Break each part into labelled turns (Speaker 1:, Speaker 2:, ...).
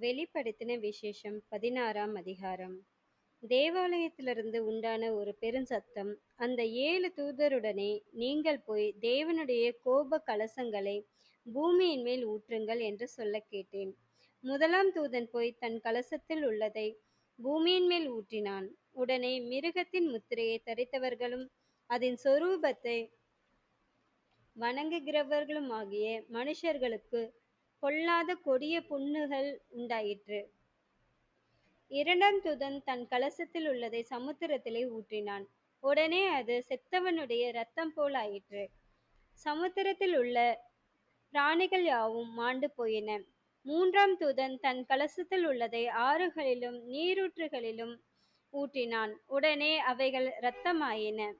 Speaker 1: வெளிப்படுத்தின விசேஷம் பதினாறாம் அதிகாரம். தேவாலயத்திலிருந்து உண்டான ஒரு பெருஞ்சத்தம் அந்த ஏழு தூதருடனே நீங்கள் போய் தேவனுடைய கோப கலசங்களை பூமியின் மேல் ஊற்றுங்கள் என்று சொல்ல கேட்டேன். முதலாம் தூதன் போய் தன் கலசத்தில் உள்ளதை பூமியின் மேல் ஊற்றினான். உடனே மிருகத்தின் முத்திரையை தரித்தவர்களும் அதன் சொரூபத்தை வணங்குகிறவர்களுமாகிய மனுஷர்களுக்கு பொல்லாத கொடிய புண்ணுகள் உண்டாயிற்று. இரண்டாம் தூதன் தன் கலசத்தில் உள்ளதை சமுத்திரத்திலே ஊற்றினான். உடனே அது செத்தவனுடைய இரத்தம் போல் ஆயிற்று. சமுத்திரத்தில் உள்ள பிராணிகள் யாவும் மாண்டு போயின. மூன்றாம் தூதன் தன் கலசத்தில் உள்ளதை ஆறுகளிலும் நீரூற்றுகளிலும் ஊற்றினான். உடனே அவைகள் இரத்தமாயின.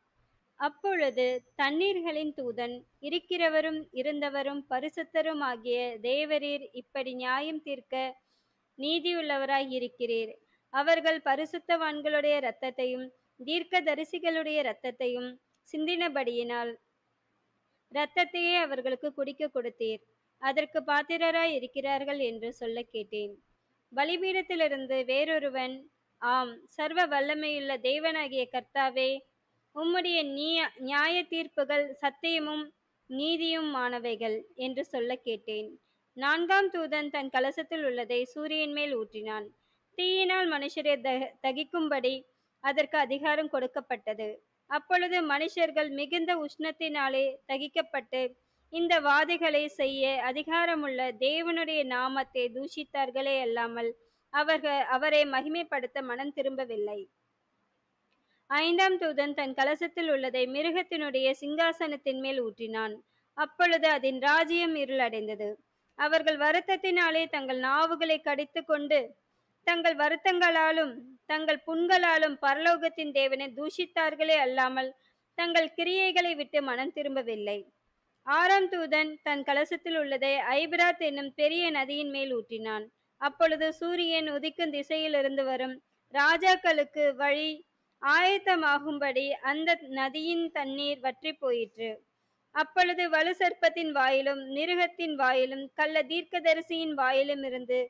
Speaker 1: அப்பொழுது தண்ணீர்களின் தூதன் இருக்கிறவரும் இருந்தவரும் பரிசுத்தருமாகிய தேவரீர் இப்படி நியாயம் தீர்க்க நீதியுள்ளவராய் இருக்கிறீர். அவர்கள் பரிசுத்தவான்களுடைய இரத்தத்தையும் தீர்க்கதரிசிகளுடைய இரத்தத்தையும் சிந்தினபடியினால் இரத்தத்தையே அவர்களுக்கு குடிக்க கொடுத்தீர். அதற்கு பாத்திரராய் இருக்கிறார்கள் என்று சொல்ல கேட்டேன். பலிபீடத்திலிருந்து வேறொருவன் ஆம் சர்வ வல்லமையுள்ள தேவனாகிய கர்த்தாவே உம்முடைய நீ- நியாய தீர்ப்புகள் சத்தியமும் நீதியுமானவைகள் என்று சொல்ல கேட்டேன். நான்காம் தூதன் தன் கலசத்தில் உள்ளதை சூரியன் மேல் ஊற்றினான். தீயினால் மனுஷரை த- தகிக்கும்படி அதற்கு அதிகாரம் கொடுக்கப்பட்டது. அப்பொழுது மனுஷர்கள் மிகுந்த உஷ்ணத்தினாலே தகிக்கப்பட்டு இந்த வாதைகளை செய்ய அதிகாரமுள்ள தேவனுடைய நாமத்தை தூஷித்தார்களே அல்லாமல் அவர்கள் அவரை மகிமைப்படுத்த மனம் திரும்பவில்லை. ஐந்தாம் தூதன் தன் கலசத்தில் உள்ளதை மிருகத்தினுடைய சிங்காசனத்தின் மேல் ஊற்றினான். அப்பொழுது அதன் ராஜ்யம் இருளடைந்தது. அவர்கள் வருத்தத்தினாலே தங்கள் நாவுகளை கடித்து கொண்டு தங்கள் வருத்தங்களாலும் தங்கள் புண்களாலும் பரலோகத்தின் தேவனை தூஷித்தார்களே அல்லாமல் தங்கள் கிரியைகளை விட்டு மனம் திரும்பவில்லை. ஆறாம் தூதன் தன் கலசத்தில் உள்ளதை ஐபிராத் என்னும் பெரிய நதியின் மேல் ஊற்றினான். அப்பொழுது சூரியன் உதிக்கும் திசையிலிருந்து வரும் ராஜாக்களுக்கு வழி ஆயத்தமாகும்படி அந்த நதியின் தண்ணீர் வற்றி போயிற்று. அப்பொழுது வலு சர்ப்பத்தின் வாயிலும் மிருகத்தின் வாயிலும் கள்ள தீர்க்கதரிசியின் வாயிலும் இருந்து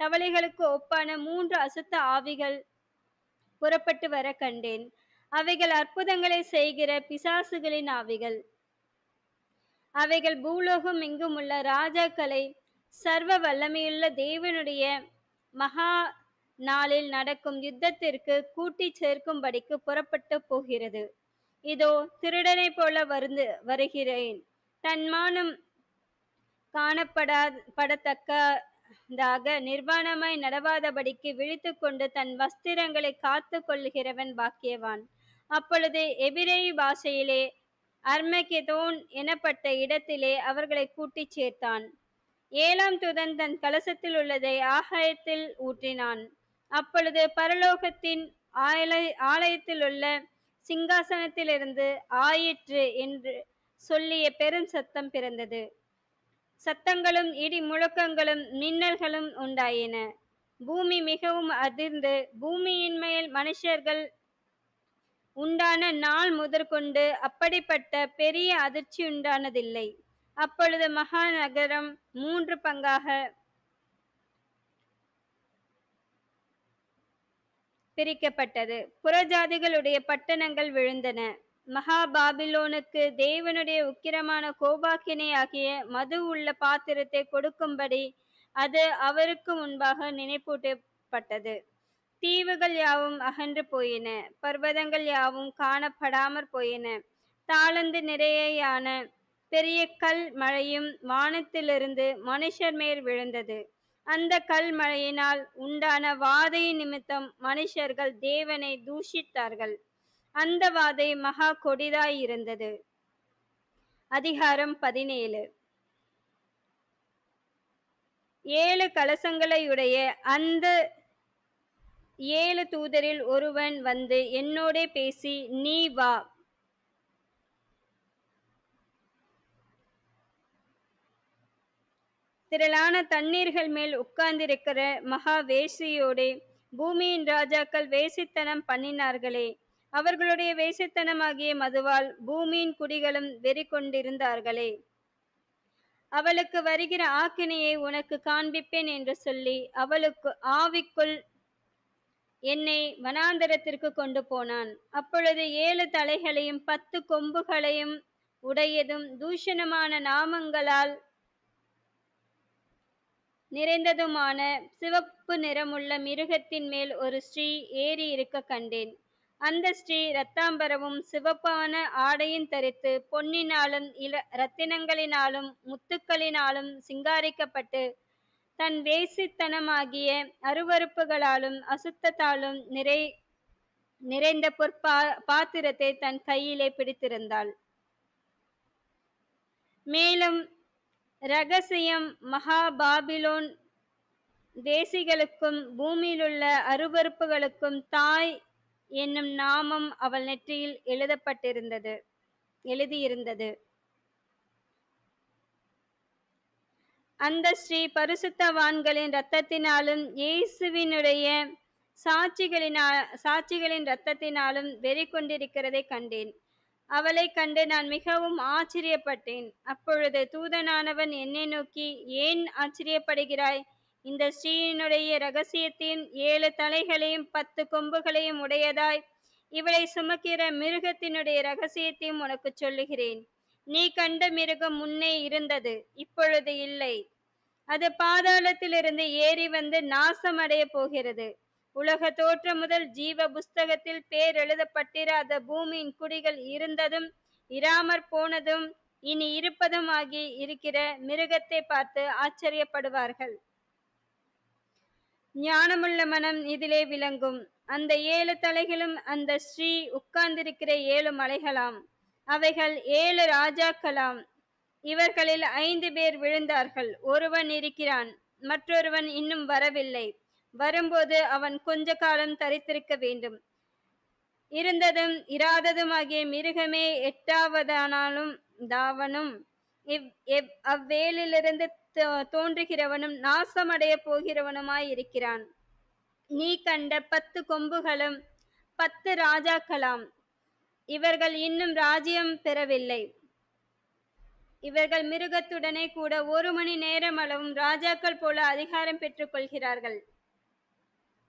Speaker 1: தவளைகளுக்கு ஒப்பான மூன்று அசுத்த ஆவிகள் புறப்பட்டு வர கண்டேன். அவைகள் அற்புதங்களை செய்கிற பிசாசுகளின் ஆவிகள். அவைகள் பூலோகம் எங்கும் உள்ள ராஜாக்களை சர்வ வல்லமையுள்ள தேவனுடைய மகா நாளில் நடக்கும் யுத்தத்திற்கு கூட்டி சேர்க்கும்படிக்கு புறப்பட்டு போகிறது. இதோ திருடனை போல வருந்து வருகிறேன். தன் மானம் காணப்படா படத்தக்கதாக நிர்வாணமாய் நடவாதபடிக்கு விழித்துக்கொண்டு தன் வஸ்திரங்களை காத்து கொள்கிறவன் பாக்கியவான். அப்பொழுது எபிரேய பாஷையிலே அர்மகெதோன் எனப்பட்ட இடத்திலே அவர்களை கூட்டிச் சேர்த்தான். ஏழாம் தூதன் தன் கலசத்தில் உள்ளதை ஆகாயத்தில் ஊற்றினான். அப்பொழுது பரலோகத்தின் ஆலய ஆலயத்திலுள்ள சிங்காசனத்திலிருந்து ஆயிற்று என்று சொல்லிய பெரும் சத்தம் பிறந்தது. சத்தங்களும் இடி முழக்கங்களும் மின்னல்களும் உண்டாயின. பூமி மிகவும் அதிர்ந்து பூமியின் மேல் மனுஷர்கள் உண்டான நாள் முதற்கொண்டு அப்படிப்பட்ட பெரிய அதிர்ச்சி உண்டானதில்லை அப்பொழுது மகாநகரம் மூன்று பங்காக பிரிக்கப்பட்டது. புறஜாதிகளுடைய பட்டணங்கள் விழுந்தன. மகா பாபிலோனுக்கு தேவனுடைய உக்கிரமான கோபாக்கினை ஆகிய மது உள்ள பாத்திரத்தை கொடுக்கும்படி அது அவருக்கு முன்பாக நினைப்பூட்டப்பட்டது. தீவுகள் யாவும் அகன்று போயின. பர்வதங்கள் யாவும் காணப்படாமற் போயின. தாளந்து நிறையான பெரிய கல் மழையும் வானத்திலிருந்து மனுஷர் மேல் விழுந்தது. அந்த கல்மழையினால் உண்டான வாதை நிமித்தம் மனுஷர்கள் தேவனை தூஷித்தார்கள். அந்த வாதை மகா கொடிதாய் இருந்தது. அதிகாரம் பதினேழு. ஏழு கலசங்களையுடைய அந்த ஏழு தூதரில் ஒருவன் வந்து என்னோடே பேசி நீ வா திரளான தண்ணீர்கள் மேல் உட்கார்ந்திருக்கிற மகா வேசியோடு பூமியின் ராஜாக்கள் வேசித்தனம் பண்ணினார்களே. அவர்களுடைய வேசித்தனமாகிய மதுவால் பூமியின் குடிகளும் வெறி கொண்டிருந்தார்களே அவளுக்கு வருகிற ஆக்கினையை உனக்கு காண்பிப்பேன் என்று சொல்லி அவளுக்கு ஆவிக்குள் என்னை வனாந்தரத்திற்கு கொண்டு போனான். அப்பொழுது ஏழு தலைகளையும் பத்து கொம்புகளையும் உடையதும் தூஷணமான நாமங்களால் நிறைந்ததுமான சிவப்பு நிறமுள்ள மிருகத்தின் மேல் ஒரு ஸ்ரீ ஏறி இருக்க கண்டேன். அந்த ஸ்ரீ இரத்தாம்பரமும் சிவப்பான ஆடையும் தரித்து பொன்னினாலும் இல ரத்தினங்களினாலும் முத்துக்களினாலும் சிங்காரிக்கப்பட்டு தன் வேசித்தனமாகிய அருவருப்புகளாலும் அசுத்தத்தாலும் நிறை நிறைந்த பொற்பா பாத்திரத்தை தன் கையிலே பிடித்திருந்தாள். மேலும் ரகசியம் மகா பாபிலோன் தேசிகளுக்கும் பூமியிலுள்ள அருவருப்புகளுக்கும் தாய் என்னும் நாமம் அவள் நெற்றியில் எழுதப்பட்டிருந்தது எழுதியிருந்தது. அந்த ஸ்ரீ பரிசுத்தவான்களின் இரத்தத்தினாலும் இயேசுவினுடைய சாட்சிகளினால் சாட்சிகளின் இரத்தத்தினாலும் வெறி கொண்டிருக்கிறதை கண்டேன். அவளை கண்டு நான் மிகவும் ஆச்சரியப்பட்டேன். அப்பொழுது தூதனானவன் என்னை நோக்கி ஏன் ஆச்சரியப்படுகிறாய்? இந்த ஸ்ரீயினுடைய ரகசியத்தின் ஏழு தலைகளையும் பத்து கொம்புகளையும் உடையதாய். இவளை சுமக்கிற மிருகத்தினுடைய ரகசியத்தையும் உனக்கு சொல்லுகிறேன். நீ கண்ட மிருகம் முன்னே இருந்தது இப்பொழுது இல்லை. அது பாதாளத்திலிருந்து ஏறி வந்து நாசமடைய போகிறது. உலக தோற்றம் முதல் ஜீவ புஸ்தகத்தில் பேர் எழுதப்பட்டிராத பூமியின் குடிகள் இருந்ததும் இராமற் போனதும் இனி இருப்பதும் ஆகி இருக்கிற மிருகத்தை பார்த்து ஆச்சரியப்படுவார்கள். ஞானமுள்ள மனம் இதிலே விளங்கும். அந்த ஏழு தலைகளும் அந்த ஸ்ரீ உட்கார்ந்திருக்கிற ஏழு மலைகளாம். அவைகள் ஏழு ராஜாக்களாம். இவர்களில் ஐந்து பேர் விழுந்தார்கள். ஒருவன் இருக்கிறான் மற்றொருவன் இன்னும் வரவில்லை. வரும்போது அவன் கொஞ்ச காலம் தரித்திருக்க வேண்டும். இருந்ததும் இராததுமாகிய மிருகமே எட்டாவதானாலும் தாவனும் இவ் எவ் அவ்வேலிலிருந்து தோ- தோன்றுகிறவனும் நாசமடைய போகிறவனுமாய் இருக்கிறான். நீ கண்ட பத்து கொம்புகளும் பத்து ராஜாக்களாம். இவர்கள் இன்னும் ராஜ்யம் பெறவில்லை. இவர்கள் மிருகத்துடனே கூட ஒரு மணி நேரம் அளவும் ராஜாக்கள் போல அதிகாரம் பெற்றுக் கொள்கிறார்கள்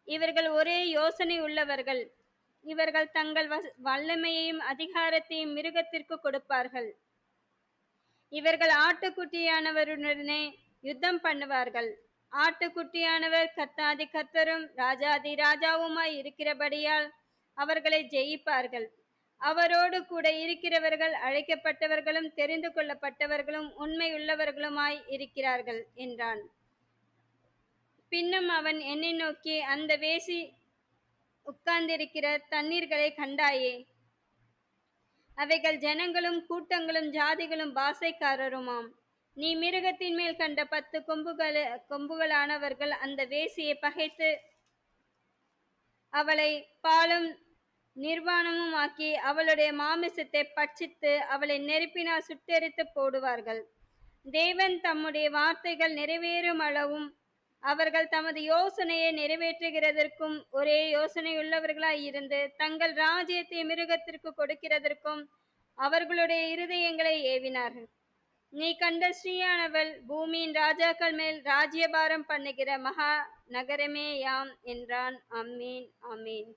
Speaker 1: இவர்கள் ஒரே யோசனை உள்ளவர்கள். இவர்கள் தங்கள் வல்லமையையும் அதிகாரத்தையும் மிருகத்திற்கு கொடுப்பார்கள். இவர்கள் ஆட்டுக்குட்டியானவருடனே யுத்தம் பண்ணுவார்கள். ஆட்டுக்குட்டியானவர் கர்த்தாதி கர்த்தரும் ராஜாதி ராஜாவுமாய் இருக்கிறபடியால் அவர்களை ஜெயிப்பார்கள். அவரோடு கூட இருக்கிறவர்கள் அழைக்கப்பட்டவர்களும் தெரிந்து கொள்ளப்பட்டவர்களும் உண்மையுள்ளவர்களுமாய் இருக்கிறார்கள் என்றான். பின்னும் அவன் என்னை நோக்கி அந்த வேசி உட்கார்ந்திருக்கிற தண்ணீர்களை கண்டாயே. அவைகள் ஜனங்களும் கூட்டங்களும் ஜாதிகளும் பாசைக்காரருமாம் நீ மிருகத்தின் மேல் கண்ட பத்து கொம்புகள் கொம்புகளானவர்கள் அந்த வேசியை பகைத்து அவளை பாலும் நிர்வாணமும் ஆக்கி அவளுடைய மாமிசத்தை பட்சித்து அவளை நெருப்பினால் சுட்டெரித்து போடுவார்கள். தேவன் தம்முடைய வார்த்தைகள் நிறைவேறும் அளவும் அவர்கள் தமது யோசனையை நிறைவேற்றுகிறதற்கும் ஒரே யோசனையுள்ளவர்களாய் இருந்து தங்கள் ராஜ்யத்தை மிருகத்திற்கு கொடுக்கிறதற்கும் அவர்களுடைய இருதயங்களை ஏவினார்கள். நீ கண்ட ஸ்ரீயானவள் பூமியின் ராஜாக்கள் மேல் ராஜ்யபாரம் பண்ணுகிற மகா நகரமே யாம் என்றான். அம்மீன் அம்மீன்